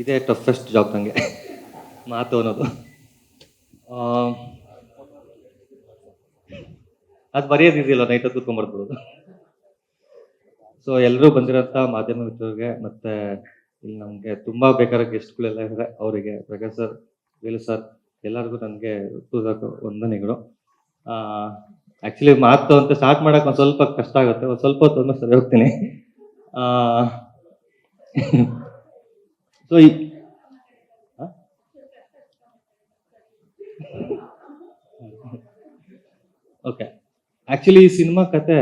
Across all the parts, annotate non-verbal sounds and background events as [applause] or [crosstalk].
ಇದೇ toughest job ನನಗೆ ಮಾತು ಅನ್ನೋದು. ಅದು ಬರೆಯೋದಿದೆಯಲ್ಲ ನೈಟ್ ಹೊತ್ತು ಕೂತ್ಕೊಂಡ್ಬರ್ಬೋದು ಸೊ ಎಲ್ಲರೂ ಬಂದಿರೋಂಥ ಮಾಧ್ಯಮ ಮಿತ್ರರಿಗೆ ಮತ್ತೆ ಇಲ್ಲಿ ನಮಗೆ ತುಂಬಾ ಬೇಕಾದ ಗೆಸ್ಟ್ಗಳೆಲ್ಲ ಇದ್ದಾರೆ ಅವರಿಗೆ ಪ್ರಕಾಶ್ ಸರ್, ವೇಲು ಸರ್, ಎಲ್ಲರಿಗೂ ನನಗೆ ವಂದನೆಗಳು. ಆ್ಯಕ್ಚುಲಿ ಮಾತು ಅಂತ ಸ್ಟಾರ್ಟ್ ಮಾಡೋಕೆ ಒಂದು ಸ್ವಲ್ಪ ಕಷ್ಟ ಆಗುತ್ತೆ. ಒಂದು ಸ್ವಲ್ಪ ಹೊತ್ತು ಸರಿ ಹೋಗ್ತೀನಿ. ಸೊ [laughs] ಈ ಓಕೆ ಆಕ್ಚುಲಿ ಈ ಸಿನಿಮಾ ಕತೆ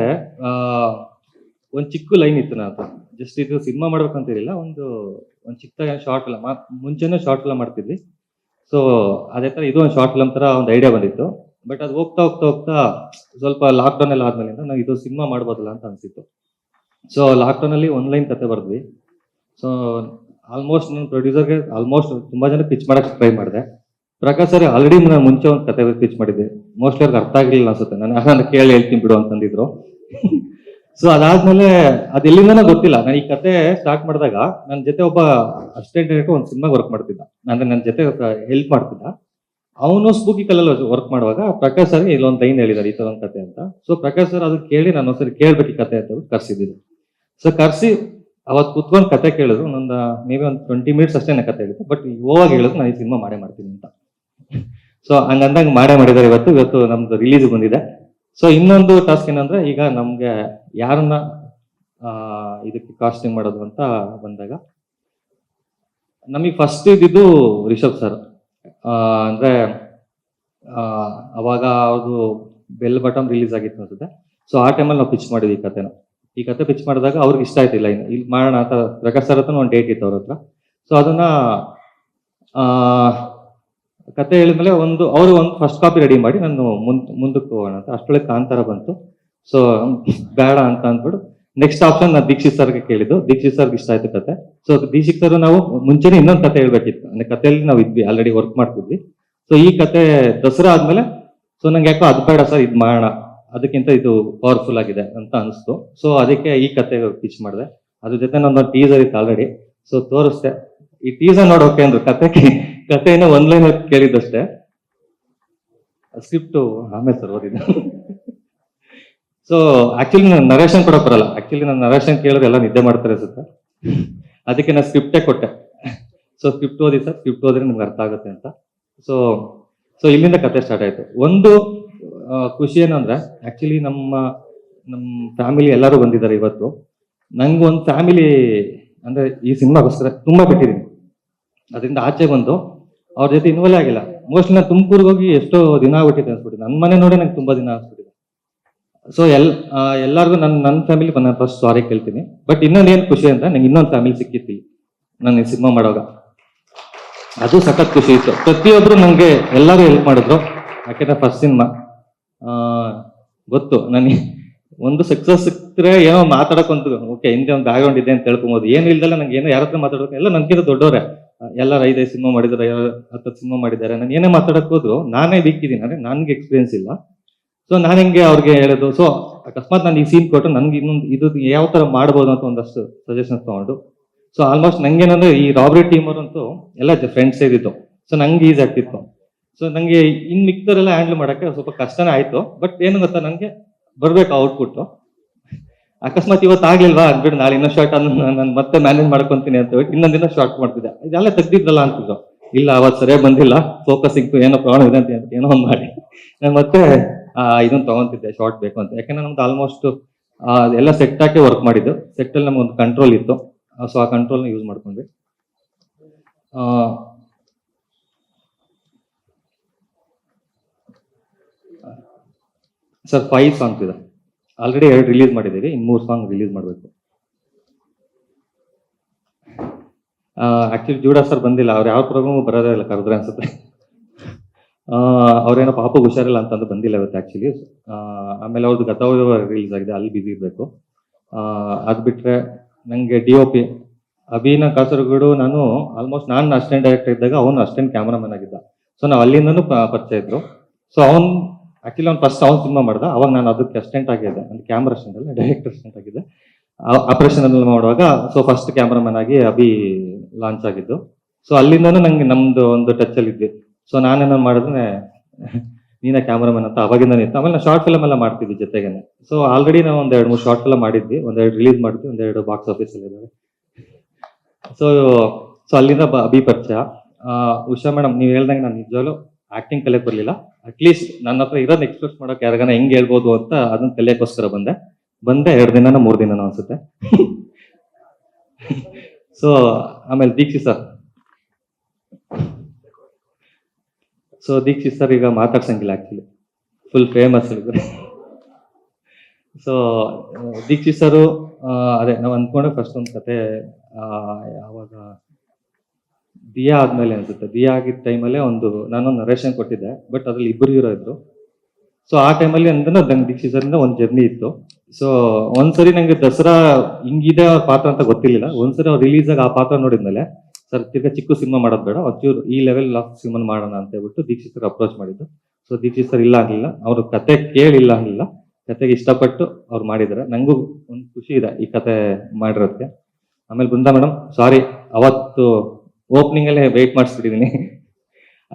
ಒಂದು ಚಿಕ್ಕ ಲೈನ್ ಇತ್ತು ನಾನು ಜಸ್ಟ್ ಇದು ಸಿನಿಮಾ ಮಾಡ್ಬೇಕಂತಿರಲಿಲ್ಲ, ಒಂದು ಒಂದು ಚಿಕ್ಕ ಶಾರ್ಟ್ ಫಿಲಮ್ ಮುಂಚೆನೇ ಶಾರ್ಟ್ ಫಿಲಮ್ ಮಾಡ್ತಿದ್ವಿ. ಸೊ ಅದೇ ಥರ ಇದು ಒಂದು ಶಾರ್ಟ್ ಫಿಲಮ್ ಥರ ಒಂದು ಐಡಿಯಾ ಬಂದಿತ್ತು. ಬಟ್ ಅದು ಹೋಗ್ತಾ ಹೋಗ್ತಾ ಹೋಗ್ತಾ ಸ್ವಲ್ಪ ಲಾಕ್ಡೌನ್ ಎಲ್ಲ ಆದ್ಮೇಲಿಂದ ನಾವು ಇದು ಸಿನಿಮಾ ಮಾಡ್ಬೋದಲ್ಲ ಅಂತ ಅನಿಸಿತ್ತು. ಸೊ ಲಾಕ್ಡೌನಲ್ಲಿ ಲೈನ್ ಕತೆ ಬರೆದ್ವಿ. ಸೊ ಆಲ್ಮೋಸ್ಟ್ ನನ್ನ ಪ್ರೊಡ್ಯೂಸರ್ಗೆ ಆಲ್ಮೋಸ್ಟ್ ತುಂಬಾ ಜನ ಪಿಚ್ ಮಾಡಕ್ಕೆ ಟ್ರೈ ಮಾಡಿದೆ. ಪ್ರಕಾಶ್ ಸರ್ ಆಲ್ರೆಡಿ ನಾನು ಮುಂಚೆ ಒಂದು ಕತೆ ಪಿಚ್ ಮಾಡಿದ್ದೆ. ಮೋಸ್ಟ್ಲಿ ಅವ್ರಿಗೆ ಅರ್ಥ ಆಗಲಿಲ್ಲ ಅನ್ಸುತ್ತೆ. ನಾನು ಯಾರನ್ನ ಕೇಳಿ ಹೇಳ್ತೀನಿ ಬಿಡು ಅಂತಂದಿದ್ರು. [laughs] ಸೊ ಅದಾದ್ಮೇಲೆ ಅದೆಲ್ಲಿಂದನೂ ಗೊತ್ತಿಲ್ಲ. ನಾನು ಈ ಕತೆ ಸ್ಟಾರ್ಟ್ ಮಾಡಿದಾಗ ನನ್ನ ಜೊತೆ ಒಬ್ಬ ಅಸಿಸ್ಟೆಂಟ್ ಡೈರೆಕ್ಟರ್ ಒಂದು ಸಿನಿಮಾಗೆ ವರ್ಕ್ ಮಾಡ್ತಿದ್ದ. ಅಂದ್ರೆ ನನ್ನ ಜೊತೆ ಹೆಲ್ಪ್ ಮಾಡ್ತಿದ್ದ. ಅವನು ಸ್ಪೂಕಿ ಕಲ್ಲಲ್ಲಿ ವರ್ಕ್ ಮಾಡುವಾಗ ಪ್ರಕಾಶ್ ಸರ್ ಇಲ್ಲೊಂದು ಲೈನ್ ಹೇಳಿದ್ದಾರೆ ಈ ಥರ ಒಂದು ಕತೆ ಅಂತ. ಸೊ ಪ್ರಕಾಶ್ ಸರ್ ಅದನ್ನ ಕೇಳಿ ನಾನು ಒಂದ್ಸರಿ ಕೇಳ್ಬೇಕು ಈ ಕತೆ ಅಂತ ಕರ್ಸಿದ್ದೀನಿ. ಸೊ ಕರ್ಸಿ ಅವತ್ತು ಕುತ್ಕೊಂಡು ಕತೆ ಕೇಳಿದ್ರು ನನ್ನ ಮೇ ಬಿ ಒಂದು ಟ್ವೆಂಟಿ ಮಿನಿಟ್ಸ್ ಅಷ್ಟೇ ಕತೆ ಹೇಳಿದ್ದು ಬಟ್ ಇವಾಗ ಹೇಳಿದ್ರು ನಾನು ಈ ಸಿನಿಮಾ ಮಾಡೇ ಮಾಡ್ತೀನಿ ಅಂತ. ಸೊ ಹಂಗಂದಂಗೆ ಮಾಡೇ ಮಾಡಿದ್ದಾರೆ ಇವತ್ತು. ಇವತ್ತು ನಮ್ದು ರಿಲೀಸ್ ಬಂದಿದೆ. ಸೊ ಇನ್ನೊಂದು ಟಾಸ್ಕ್ ಏನಂದ್ರೆ ಈಗ ನಮ್ಗೆ ಯಾರನ್ನ ಇದಕ್ಕೆ ಕಾಸ್ಟಿಂಗ್ ಮಾಡೋದು ಅಂತ ಬಂದಾಗ ನಮಗೆ ಫಸ್ಟ್ ಇದ್ದಿದ್ದು ರಿಷಬ್ ಸರ್ ಅಂದ್ರೆ ಅವಾಗ ಅವ್ರದ್ದು ಬೆಲ್ ಬಟಮ್ ರಿಲೀಸ್ ಆಗಿತ್ತು ಅನ್ಸುತ್ತೆ. ಸೊ ಆ ಟೈಮಲ್ಲಿ ನಾವು ಪಿಚ್ ಮಾಡಿದ್ವಿ ಈ ಕತೆನ. ಈ ಕತೆ ಪಿಚ್ ಮಾಡಿದಾಗ ಅವ್ರಿಗೆ ಇಷ್ಟ ಆಯ್ತಿಲ್ಲ ಇನ್ನು ಇಲ್ಲಿ ಮಾಡೋಣ ಅಂತ ಪ್ರಕಾಶ್ ಸರ್ ಹತ್ರ ಒಂದು ಡೇಟ್ ಇತ್ತು ಅವ್ರ ಹತ್ರ. ಸೊ ಅದನ್ನ ಕತೆ ಹೇಳಿದ್ಮೇಲೆ ಒಂದು, ಅವರು ಒಂದು ಫಸ್ಟ್ ಕಾಪಿ ರೆಡಿ ಮಾಡಿ ನಾನು ಮುಂದ್, ಮುಂದಕ್ಕೆ ಹೋಗೋಣ ಅಂತ. ಅಷ್ಟೊಳಗೆ ಕಾಂತಾರ ಬಂತು. ಸೊ ಬೇಡ ಅಂತ ಅಂದ್ಬಿಟ್ಟು ನೆಕ್ಸ್ಟ್ ಆಪ್ಷನ್ ನಾನು ದೀಕ್ಷಿತ್ ಸರ್ಗೆ ಕೇಳಿದ್ದು. ದೀಕ್ಷಿತ್ ಸರ್ಗೆ ಇಷ್ಟ ಆಯ್ತು ಕತೆ ಸೊ ದೀಕ್ಷಿತ್ ಸರ್ ನಾವು ಮುಂಚೆನೆ ಇನ್ನೊಂದು ಕತೆ ಹೇಳ್ಬೇಕಿತ್ತು. ಅಂದ್ರೆ ಕತೆಯಲ್ಲಿ ನಾವು ಇದ್ವಿ ಆಲ್ರೆಡಿ ವರ್ಕ್ ಮಾಡ್ತಿದ್ವಿ. ಸೊ ಈ ಕತೆ ದಸರಾ ಆದ್ಮೇಲೆ ಸೊ ನಂಗೆ ಯಾಕೋ ಅದು ಬೇಡ ಸರ್ ಇದು ಮಾಡೋಣ. ಅದಕ್ಕಿಂತ ಇದು ಪವರ್ಫುಲ್ ಆಗಿದೆ ಅಂತ ಅನಿಸ್ತು. ಸೊ ಅದಕ್ಕೆ ಈ ಕತೆ ಪಿಚ್ ಮಾಡಿದೆ. ಅದ್ರ ಜೊತೆ ನನ್ನ ಟೀಸರ್ ಇತ್ತು ಆಲ್ರೆಡಿ ಸೊ ತೋರಿಸ್ದೆ ಈ ಟೀಸರ್ ನೋಡೋಕೆ ಅಂದ್ರು. ಕತೆ ಒಂದ್ ಲೈನ್ ಕೇಳಿದ್ದಷ್ಟೇ. ಸ್ಕ್ರಿಪ್ಟ್ ಆಮೇಲೆ ಸರ್ ಓದಿದ್ದೆ. ಸೊ ಆಕ್ಚುಲಿ ನಾನು ನರೇಶನ್ ಕೂಡ ಬರಲ್ಲ. ಆಕ್ಚುಲಿ ನಾನು ನರೇಶನ್ ಕೇಳಿದ್ರೆ ಎಲ್ಲ ನಿದ್ದೆ ಮಾಡ್ತಾರೆ ಅನ್ಸುತ್ತೆ. ಅದಕ್ಕೆ ನಾನು ಸ್ಕ್ರಿಪ್ಟೇ ಕೊಟ್ಟೆ. ಸೊ ಸ್ಕ್ರಿಪ್ಟ್ ಓದಿ ಸರ್. ಸ್ಕ್ರಿಪ್ಟ್ ಓದ್ರೆ ನಿಮ್ಗೆ ಅರ್ಥ ಆಗುತ್ತೆ ಅಂತ. ಸೊ ಸೊ ಇಲ್ಲಿಂದ ಕತೆ ಸ್ಟಾರ್ಟ್ ಆಯ್ತು. ಒಂದು ಖುಷಿ ಏನಂದ್ರೆ ಆಕ್ಚುಲಿ ನಮ್ಮ ನಮ್ಮ ಫ್ಯಾಮಿಲಿ ಎಲ್ಲರೂ ಬಂದಿದ್ದಾರೆ ಇವತ್ತು. ನಂಗೆ ಒಂದು ಫ್ಯಾಮಿಲಿ ಅಂದ್ರೆ ಈ ಸಿನಿಮಾಗೋಸ್ಕರ ತುಂಬಾ ಬಿಟ್ಟಿದ್ದೀನಿ. ಅದರಿಂದ ಆಚೆ ಬಂದು ಅವ್ರ ಜೊತೆ ಇನ್ವಾಲ್ವ್ ಆಗಿಲ್ಲ. ಮೋಸ್ಟ್ಲಿ ನಾನು ತುಮಕೂರಿಗೆ ಹೋಗಿ ಎಷ್ಟೋ ದಿನ ಆಗ್ಬಿಟ್ಟಿದೆ ಅನ್ಸ್ಬಿಟ್ಟಿದೆ. ನನ್ನ ಮನೆ ನೋಡಿ ನಂಗೆ ತುಂಬಾ ದಿನ ಅನ್ಸ್ಬಿಟ್ಟಿದೆ ಸೊ ಎಲ್ ಎಲ್ಲರಿಗೂ ನನ್ನ ನನ್ನ ಫ್ಯಾಮಿಲಿ ನಾನು ಫಸ್ಟ್ ಸಾರಿ ಕೇಳ್ತೀನಿ. ಬಟ್ ಇನ್ನೊಂದು ಏನು ಖುಷಿ ಅಂತ ನಂಗೆ ಇನ್ನೊಂದು ಫ್ಯಾಮಿಲಿ ಸಿಕ್ಕಿತ್ತು ನಾನು ಈ ಸಿನಿಮಾ ಮಾಡೋವಾಗ. ಅದು ಸಖತ್ ಖುಷಿ ಇತ್ತು. ಪ್ರತಿಯೊಬ್ರು ನನಗೆ ಎಲ್ಲರೂ ಹೆಲ್ಪ್ ಮಾಡಿದ್ರು. ಯಾಕೆಂದ್ರೆ ಫಸ್ಟ್ ಸಿನಿಮಾ ಗೊತ್ತು. ನನಗೆ ಒಂದು ಸಕ್ಸಸ್ ಸಿಕ್ಕಿದ್ರೆ ಏನೋ ಮಾತಾಡಕ್ಕಂತ ಓಕೆ ಹಿಂದೆ ಒಂದು ಬ್ಯಾಗ್ರೌಂಡ್ ಇದೆ ಅಂತ ತಿಳ್ಕೊಬೋದು. ಏನು ಇಲ್ದಲ್ಲ ನಂಗೆ ಏನೋ ಯಾರ ಹತ್ರ ಮಾತಾಡೋದು ಎಲ್ಲ ನನ್ಗಿಂತ ದೊಡ್ಡವರೇ. ಎಲ್ಲರ ಐದೈದು ಸಿನಿಮಾ ಮಾಡಿದ್ದಾರೆ ಹತ್ತು ಸಿನಿಮಾ ಮಾಡಿದ್ದಾರೆ. ನಾನು ಏನೇ ಮಾತಾಡಕ್ ಹೋದ್ರು ನಾನೇ ಬಿಕ್ಕಿದ್ದೀನಿ ಅಂದ್ರೆ ನನ್ಗೆ ಎಕ್ಸ್ಪೀರಿಯನ್ಸ್ ಇಲ್ಲ. ಸೊ ನಾನು ಹಿಂಗೆ ಅವ್ರಿಗೆ ಹೇಳೋದು? ಸೊ ಅಕಸ್ಮಾತ್ ನಾನು ಈ ಸೀನ್ ಕೊಟ್ಟು ನನ್ಗೆ ಇನ್ನೊಂದು ಇದು ಯಾವ ತರ ಮಾಡ್ಬೋದು ಅಂತ ಒಂದಷ್ಟು ಸಜೆಷನ್ಸ್ ತಗೊಂಡು. ಸೊ ಆಲ್ಮೋಸ್ಟ್ ನಂಗೇನಂದ್ರೆ ಈ ರಾಬರಿ ಟೀಮ್ ಅವರಂತೂ ಎಲ್ಲ ಫ್ರೆಂಡ್ಸ್ ಇದ್ದಿತ್ತು ಸೊ ನಂಗೆ ಈಸಿ ಆಗ್ತಿತ್ತು. ಸೊ ನಂಗೆ ಇನ್ ಮಿಕ್ದರೆಲ್ಲ ಹ್ಯಾಂಡಲ್ ಮಾಡಕ್ಕೆ ಸ್ವಲ್ಪ ಕಷ್ಟನೇ ಆಯ್ತು. ಬಟ್ ಏನು ಗೊತ್ತಾ, ನಂಗೆ ಬರ್ಬೇಕು ಔಟ್ಪುಟ್ ಅಕಸ್ಮಾತ್ ಇವತ್ತು ಆಗ್ಲಿಲ್ವಾ? ಅಂದ್ಬಿಟ್ಟು ನಾಳೆ ಇನ್ನೊಂದು ಶಾರ್ಟ್ ನಾನು ಮತ್ತೆ ಮ್ಯಾನೇಜ್ ಮಾಡ್ಕೊಂತೀನಿ ಅಂತ ಹೇಳಿ ಇನ್ನೊಂದು ದಿನ ಶಾರ್ಟ್ ಮಾಡ್ತಿದ್ದೆ. ಇದೆಲ್ಲ ತೆಗ್ದಿದ್ರಲ್ಲ ಅಂತಿದ್ರು. ಇಲ್ಲ, ಅವತ್ತು ಸರಿಯಾಗಿ ಬಂದಿಲ್ಲ. ಫೋಕಸ್ ಸಿಕ್ತು ಏನೋ ಪ್ರಾಬ್ಲಮ್ ಇದೆ ಅಂತ ಏನೋ ಒಂದು ಮಾಡಿ. ನಾನು ಮತ್ತೆ ಇದನ್ನ ತಗೊಂತಿದ್ದೆ ಶಾರ್ಟ್ ಬೇಕು ಅಂತ. ಯಾಕಂದ್ರೆ ನಮ್ದು ಆಲ್ಮೋಸ್ಟ್ ಎಲ್ಲ ಸೆಟ್ ಹಾಕಿ ವರ್ಕ್ ಮಾಡಿದ್ದು. ಸೆಟ್ ಅಲ್ಲಿ ನಮ್ಗೆ ಒಂದು ಕಂಟ್ರೋಲ್ ಇತ್ತು. ಸೊ ಆ ಕಂಟ್ರೋಲ್ನ ಯೂಸ್ ಮಾಡ್ಕೊಂಡ್ವಿ. ಸರ್ ಫೈವ್ ಸಾಂಗ್ಸ್ ಇದೆ. ಆಲ್ರೆಡಿ ಎರಡು ರಿಲೀಸ್ ಮಾಡಿದ್ದೀವಿ, ಇನ್ನು ಮೂರು ಸಾಂಗ್ ರಿಲೀಸ್ ಮಾಡಬೇಕು. ಆಕ್ಚುಲಿ ಜೂಡಾ ಸರ್ ಬಂದಿಲ್ಲ, ಅವ್ರು ಯಾವ ಪ್ರೋಗ್ರಾಮು ಬರೋದೇ ಇಲ್ಲ ಕರೆದ್ರೆ ಅನ್ಸುತ್ತೆ. ಅವ್ರೇನೋ ಪಾಪ ಹುಷಾರಿಲ್ಲ ಅಂತಂದು ಬಂದಿಲ್ಲ ಇವತ್ತು ಆಕ್ಚುಲಿ ಆಮೇಲೆ ಅವ್ರದ್ದು ಗತವ ರಿಲೀಸ್ ಆಗಿದೆ, ಅಲ್ಲಿ ಬಿಸಿ ಇರಬೇಕು. ಅದು ಬಿಟ್ಟರೆ ನನಗೆ ಡಿ ಒ ಪಿ ಅಭಿನ ಕಾಸರಗೋಡು ನಾನು ಆಲ್ಮೋಸ್ಟ್ ನಾನು ಅಸಿಸ್ಟೆಂಟ್ ಡೈರೆಕ್ಟರ್ ಇದ್ದಾಗ ಅವನು ಅಸಿಸ್ಟೆಂಟ್ ಕ್ಯಾಮ್ರಾಮನ್ ಆಗಿದ್ದ. ಸೊ ನಾವು ಅಲ್ಲಿಂದನೂ ಪರಿಚಯ ಇದ್ರು. ಸೊ ಅವ್ನು ಆಕ್ಚುಲಿ ಅವ್ನು ಫಸ್ಟ್ ಅವ್ನು ಸಿನಿಮಾ ಮಾಡ್ದ. ಅವಾಗ ನಾನು ಅದಕ್ಕೆ ಅಸ್ಟೆಂಟ್ ಆಗಿದ್ದೆ. ಅಂದ್ರೆ ಕ್ಯಾಮ್ರಾ ಅಸ್ಟೆಂಟ್ ಅಲ್ಲ ಡೈರೆಕ್ಟರ್ ಅಸಿಸ್ಟೆಂಟ್ ಆಗಿದ್ದೆ. ಆಪರೇಷನ್ ಅಲ್ಲಿ ಮಾಡುವಾಗ ಸೊ ಫಸ್ಟ್ ಕ್ಯಾಮ್ರಾಮನ್ ಆಗಿ ಅಭಿ ಲಾಂಚ್ ಆಗಿದ್ದು. ಸೊ ಅಲ್ಲಿಂದನೂ ನಂಗೆ ನಮ್ದು ಒಂದು ಟಚ್ ಅಲ್ಲಿ ಇದ್ವಿ ಸೊ ನಾನೇನೋ ಮಾಡಿದ್ರೆ, ನೀನೇ ಕ್ಯಾಮ್ರಾಮನ್ ಅಂತ ಅವಾಗಿಂದ ನಿಂತು ಆಮೇಲೆ ನಾವು ಶಾರ್ಟ್ ಫಿಲಮ್ ಎಲ್ಲ ಮಾಡ್ತಿದ್ವಿ ಜೊತೆಗೇನೆ. ಸೊ ಆಲ್ರೆಡಿ ನಾವು ಒಂದ್ ಎರಡು ಮೂರು ಶಾರ್ಟ್ ಫಿಲಮ್ ಮಾಡಿದ್ವಿ. ಒಂದೆರಡು ರಿಲೀಸ್ ಮಾಡಿದ್ವಿ. ಒಂದೆರಡು ಬಾಕ್ಸ್ ಆಫೀಸ್ ಅಲ್ಲಿ ಇದಾವೆ. ಸೊ ಸೊ ಅಲ್ಲಿಂದ ಅಭಿ ಪರಿಚಯ. ಉಷಾ ಮೇಡಮ್ ನೀವು ಹೇಳ್ದಂಗೆ ನಾನು ನಿಜವಾಗ್ಲೂ ಆಕ್ಟಿಂಗ್ ಕಲೆ ಬರಲಿಲ್ಲ. ಅಟ್ಲೀಸ್ಟ್ ನನ್ನ ಹತ್ರ ಇರೋದ್ ಎಕ್ಸ್ಪ್ರೆಸ್ ಮಾಡೋಕೆ ಯಾರಿಗಾನ ಹೆಂಗ್ ಹೇಳ್ಬೋದು ಅಂತ ಅದನ್ನ ಕಲಿಯಕ್ಕೋಸ್ಕರ ಬಂದೆ. ಬಂದೆ ಎರಡು ದಿನನ ಮೂರು ದಿನನ ಅನ್ಸುತ್ತೆ. [laughs] ಸೊ ಆಮೇಲೆ Dikshith sir. So Dikshith sir ಈಗ ಮಾತಾಡ್ಸಂಗಿಲ್ಲ ಆಕ್ಚುಲಿ ಫುಲ್ ಫೇಮಸ್ ಇದ್ದಾರೆ ಸೊ ದೀಕ್ಷಿತ್ ಸರು ಅದೇ ನಾವು ಅಂದ್ಕೊಂಡೆ ಫಸ್ಟ್ ಒಂದು ಕತೆ ಯಾವಾಗ ದಿಯಾ ಆದ್ಮೇಲೆ ಅನ್ಸುತ್ತೆ. ದಿಯಾ ಆಗಿದ್ದ ಟೈಮಲ್ಲೇ ಒಂದು ನಾನು ನರೇಶನ್ ಕೊಟ್ಟಿದ್ದೆ ಬಟ್ ಅದ್ರಲ್ಲಿ ಇಬ್ಬರು ಹೀರೋ ಇದ್ರು. ಸೊ ಆ ಟೈಮಲ್ಲಿ ಅಂದ್ರೆ ನಂಗೆ ದೀಕ್ಷಿತ್ ಸರಿಂದ ಒಂದು ಜರ್ನಿ ಇತ್ತು. ಸೊ ಒಂದ್ಸರಿ ನಂಗೆ ದಸರಾ ಹಿಂಗಿದೆ ಅವ್ರ ಪಾತ್ರ ಅಂತ ಗೊತ್ತಿರಲಿಲ್ಲ. ಒಂದ್ಸರಿ ಅವ್ರು ರಿಲೀಸ್ ಆಗಿ ಆ ಪಾತ್ರ ನೋಡಿದ್ಮೇಲೆ, ಸರ್, ತಿರ್ಗಾ ಚಿಕ್ಕ ಸಿನಿಮಾ ಮಾಡೋದು ಬೇಡ. ಒಂಚೂರು ಈ ಲೆವೆಲ್ ಆಫ್ ಸಿನಿಮಾ ಮಾಡೋಣ ಅಂತ ಹೇಳ್ಬಿಟ್ಟು ದೀಕ್ಷಿತ್ ಅಪ್ರೋಚ್ ಮಾಡಿದ್ದು. ಸೊ ದೀಕ್ಷಿತ್ ಸರ್ ಇಲ್ಲ ಆಗಲಿಲ್ಲ. ಅವ್ರ ಕತೆ ಕೇಳಿಲ್ಲ ಆಗಲಿಲ್ಲ. ಕತೆಗೆ ಇಷ್ಟಪಟ್ಟು ಅವ್ರು ಮಾಡಿದ್ದಾರೆ. ನಂಗೂ ಒಂದು ಖುಷಿ ಇದೆ ಈ ಕತೆ ಮಾಡಿರೋದಕ್ಕೆ ಆಮೇಲೆ ಬೃಂದಾ ಮೇಡಮ್ ಸಾರಿ ಅವತ್ತು ಓಪನಿಂಗ್ ಅಲ್ಲೇ ವೇಟ್ ಮಾಡಿಸ್ಬಿಟ್ಟಿದ್ದೀನಿ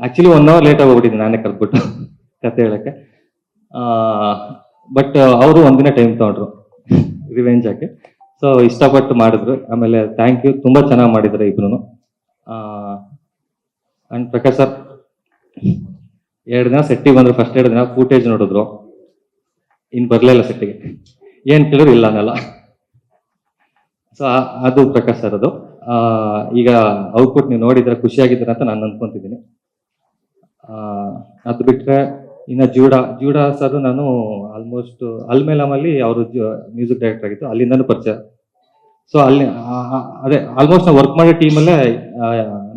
ಆಕ್ಚುಲಿ ಒನ್ ಅವರ್ ಲೇಟ್ ಆಗೋಗ್ಬಿಟ್ಟಿದ್ದೀನಿ ನಾನೇ ಕರೆದ್ಬಿಟ್ಟು ಕತೆ ಹೇಳಕ್ಕೆ. ಬಟ್ ಅವರು ಒಂದಿನ ಟೈಮ್ ತಗೊಂಡ್ರು ರಿವೆಂಜ್ ಹಾಕಿ. ಸೊ ಇಷ್ಟಪಟ್ಟು ಮಾಡಿದ್ರು. ಆಮೇಲೆ ಥ್ಯಾಂಕ್ ಯು ತುಂಬಾ ಚೆನ್ನಾಗಿ ಮಾಡಿದ್ರು ಇಬ್ರು ಅಂಡ್ ಪ್ರಕಾಶ್ ಸರ್ ಎರಡು ದಿನ ಸೆಟ್ಟಿಗೆ ಬಂದ್ರು ಫಸ್ಟ್ ಎರಡು ದಿನ ಫೂಟೇಜ್ ನೋಡಿದ್ರು. ಇನ್ ಬರಲಿಲ್ಲ ಸೆಟ್ಟಿಗೆ ಏನು ಕೇಳಿದ್ರು ಇಲ್ಲ ಅನ್ನಲ್ಲ. ಸೊ ಅದು ಪ್ರಕಾಶ್ ಸರ್ ಅದು. ಈಗ ಔಟ್ಪುಟ್ ನೀವು ನೋಡಿದ್ರೆ ಖುಷಿಯಾಗಿದ್ದೀರ ಅಂತ ನಾನು ಅನ್ಕೊಂತಿದ್ದೀನಿ. ಅದು ಬಿಟ್ಟರೆ ಇನ್ನು ಜೂಡಾ ಜೂಡಾ ಸರ್ ನಾನು ಆಲ್ಮೋಸ್ಟ್ ಅಲ್ಮೇಲಮಲ್ಲಿ ಅವರು ಮ್ಯೂಸಿಕ್ ಡೈರೆಕ್ಟರ್ ಆಗಿತ್ತು ಅಲ್ಲಿಂದನೂ ಪರಿಚಯ. ಸೊ ಅಲ್ಲಿ ಅದೇ ಆಲ್ಮೋಸ್ಟ್ ನಾವು ವರ್ಕ್ ಮಾಡೋ ಟೀಮಲ್ಲೇ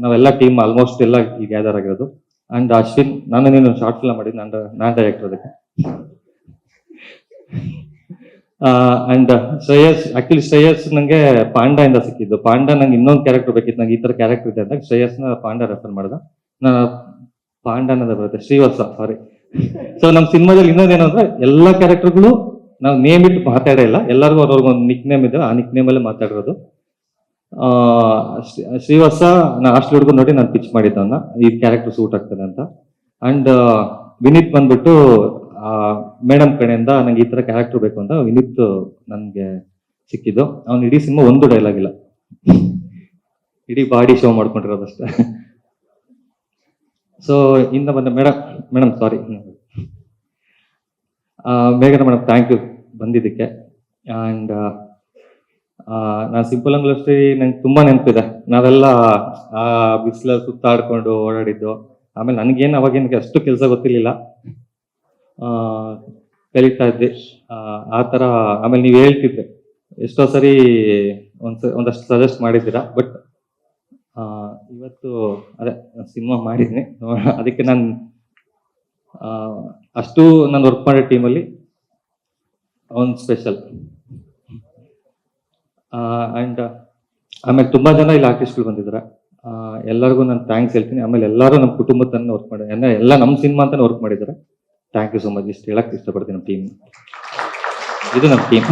ನಾವೆಲ್ಲ ಟೀಮ್ ಆಲ್ಮೋಸ್ಟ್ ಎಲ್ಲ ಗ್ಯಾದರ್ ಆಗಿರೋದು. ಅಂಡ್ ಅಶ್ವಿನ್, ನಾನು ನೀನು ಶಾರ್ಟ್ ಫಿಲ್ಮ್ ಮಾಡಿದ್ದು, ನಾನು ನಾನು ಡೈರೆಕ್ಟರ್ ಅದಕ್ಕೆ. ಅಂಡ್ ಶ್ರೇಯಸ್ ಆಕ್ಚುಲಿ ಶ್ರೇಯಸ್ ನಂಗೆ ಪಾಂಡ ಇಂದ ಸಿಕ್ಕಿದ್ದು. ಪಾಂಡ ನಂಗೆ ಇನ್ನೊಂದು ಕ್ಯಾರೆಕ್ಟರ್ ಬೇಕಿತ್ತು. ನಂಗೆ ಈ ತರ ಕ್ಯಾರೆಕ್ಟರ್ ಇದೆ ಅಂತ ಶ್ರೇಯಸ್ನ ಪಾಂಡ ರೆಫರ್ ಮಾಡ್ದ. ನಾನು ಪಾಂಡ ಅನ್ನೋದು ಬರುತ್ತೆ ಶ್ರೀವತ್ಸ ಸಾರಿ ಸೊ ನಮ್ಮ ಸಿನಿಮಾದಲ್ಲಿ ಇನ್ನೊಂದೇನು ಅಂದ್ರೆ ಎಲ್ಲಾ ಕ್ಯಾರೆಕ್ಟರ್ಗಳು ನಾವು ನೇಮ್ ಇಟ್ಟು ಮಾತಾಡೇ ಇಲ್ಲ. ಎಲ್ಲರಿಗೂ ಅವ್ರವ್ರಿಗೆ ಒಂದು ನಿಕ್ ನೇಮ್ ಇದೆ. ಆ ನಿಕ್ ಅಲ್ಲಿ ಮಾತಾಡಿರೋದು ಆ, ಶ್ರೀ- ಶ್ರೀವತ್ಸ ನಾ ಅಷ್ಟು ಹುಡುಗ ನೋಡಿ ನಾನು ಪಿಚ್ ಮಾಡಿದ್ದವನ್ನ ಈ ಕ್ಯಾರೆಕ್ಟರ್ ಸೂಟ್ ಆಗ್ತದೆ ಅಂತ. ಅಂಡ್ ವಿನೀತ್ ಬಂದ್ಬಿಟ್ಟು ಮೇಡಮ್ ಕಡೆಯಿಂದ ನಂಗೆ ಈ ತರ ಕ್ಯಾರೆಕ್ಟರ್ ಬೇಕು ಅಂತ ವಿನೀತ್ ನನ್ಗೆ ಸಿಕ್ಕಿದ್ದು. ಅವ್ನು ಇಡೀ ಸಿನಿಮಾ ಒಂದು ಡೈಲಾಗ್ ಇಲ್ಲ. ಇಡೀ ಬಾಡಿ ಶೋ ಮಾಡ್ಕೊಂಡಿರೋದಷ್ಟೇ ಸೊ ಇಂದ ಬಂದ ಮೇಡಮ್ ಮೇಡಮ್ ಸಾರಿ ಮೇಘನ ಮೇಡಮ್ ಥ್ಯಾಂಕ್ ಯು ಬಂದಿದ್ದಕ್ಕೆ. ಆ್ಯಂಡ್ ನಾನು ಸಿಂಪಲ್ ಅಂಗ್ಲಷ್ಟೇ ನಂಗೆ ತುಂಬ ನೆನಪಿದೆ ನಾವೆಲ್ಲ, ಆ, ಬಿಸಿಲಲ್ಲಿ ಸುತ್ತಾಡ್ಕೊಂಡು ಓಡಾಡಿದ್ದು. ಆಮೇಲೆ ನನಗೇನು ಅವಾಗೇನು ಅಷ್ಟು ಕೆಲಸ ಗೊತ್ತಿರ್ಲಿಲ್ಲ. ಕಲಿತಾ ಇದ್ದೆ. ಆ, ಥರ ಆಮೇಲೆ ನೀವು ಹೇಳ್ತಿದ್ದೆ. ಎಷ್ಟೋ ಸರಿ ಒಂದ್ ಒಂದಷ್ಟು ಸಜೆಸ್ಟ್ ಮಾಡಿದ್ದೀರಾ ಬಟ್ ಇವತ್ತು ಅದೇ ಸಿನಿಮಾ ಮಾಡಿದ್ದೀನಿ [laughs] ಅದಕ್ಕೆ ನಾನು ಅಷ್ಟು ನಾನು ವರ್ಕ್ ಮಾಡೋ ಟೀಮಲ್ಲಿ ಒಂದು ಸ್ಪೆಷಲ್ ಆ್ಯಂಡ್ ಆಮೇಲೆ ತುಂಬ ಜನ ಇಲ್ಲಿ ಆರ್ಟಿಸ್ಟ್ಗಳು ಬಂದಿದ್ದಾರೆ ಎಲ್ಲರಿಗೂ ನಾನು ಥ್ಯಾಂಕ್ಸ್ ಹೇಳ್ತೀನಿ. ಆಮೇಲೆ ಎಲ್ಲರೂ ನಮ್ಮ ಕುಟುಂಬದ ವರ್ಕ್ ಮಾಡಿದ್ದಾರೆ ಎಲ್ಲ ನಮ್ಮ ಸಿನಿಮಾ ಅಂತಾನೆ ವರ್ಕ್ ಮಾಡಿದ್ದಾರೆ ಥ್ಯಾಂಕ್ ಯು ಸೊ ಮಚ್ ಇಷ್ಟು ಹೇಳಕ್ ಇಷ್ಟಪಡ್ತೀನಿ ನಮ್ಮ ಟೀಮ್ ಇದು ನಮ್ಮ ಟೀಮ್